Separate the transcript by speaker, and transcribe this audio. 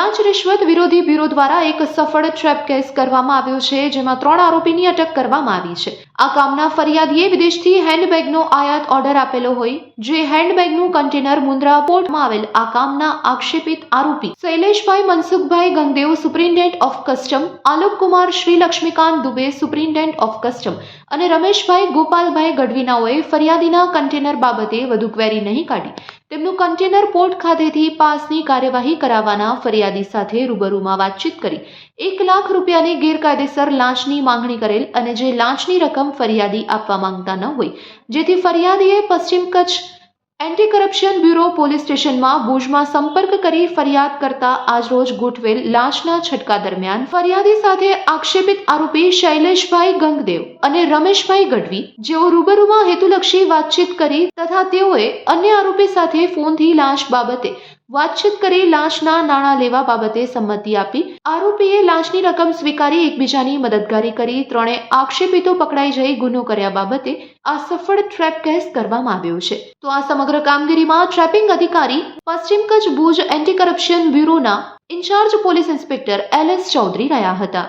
Speaker 1: લાંચ રિશ્વત વિરોધી બ્યુરો દ્વારા એક સફળ ટ્રેપ કેસ કરવામાં આવ્યો છે, જેમાં ત્રણ આરોપીની અટક કરવામાં આવી છે. આ કામના ફરિયાદીએ વિદેશથી હેન્ડબેગનો આયાત ઓર્ડર આપેલો હોય, જે હેન્ડબેગનું કન્ટેનર મુન્દ્રા પોર્ટમાં આવેલ આ કામના આક્ષેપિત આરોપી. Shaileshbhai Mansukhbhai Gangdev, superintendent of custom. Alok Kumar Shri Laxmikant Dubey, superintendent of custom. અને રમેશભાઈ ગોપાલભાઈ ગઢવીનાઓએ ફરિયાદીના કન્ટેનર બાબતે વધુ ક્વેરી નહીં કાઢી. તેમનું કન્ટેનર પોર્ટ ખાતેથી પાસની કાર્યવાહી કરાવવાના ફરિયાદી સાથે રૂબરૂમાં વાતચીત કરી. એક લાખ રૂપિયાની ગેરકાયદેસર લાંચની માંગણી કરેલ અને જે લાંચની રકમ ફરિયાદી આપવા માંગતા ન હોય, જેથી ફરિયાદીએ Paschim Kutch anti corruption bureau police સ્ટેશનમાં ભુજમાં સંપર્ક કરી ફરિયાદ કરતા આજરોજ ગોઠવેલ લાંચના છટકા દરમિયાન ફરિયાદી સાથે આક્ષેપિત આરોપી શૈલેષભાઈ ગંગદેવ અને રમેશભાઈ ગઢવી જેઓ રૂબરૂમાં હેતુલક્ષી વાતચીત કરી તથા તેઓએ અન્ય આરોપી સાથે ફોનથી લાંચ બાબતે વાતચીત કરી લાંચના નાણાં લેવા બાબતે સંમતિ આપી. આરોપીએ લાંચની રકમ સ્વીકારી એકબીજાની મદદગારી કરી. ત્રણે આક્ષેપિતો પકડાઈ જઈ ગુનો કર્યા બાબતે આ સફળ ટ્રેપ કેસ કરવામાં આવ્યો છે. તો આ સમગ્ર કામગીરીમાં ટ્રેપિંગ અધિકારી, પશ્ચિમ Kutch Bhuj anti corruption બ્યુરોના incharge police inspector L S Chaudhary રહ્યા હતા.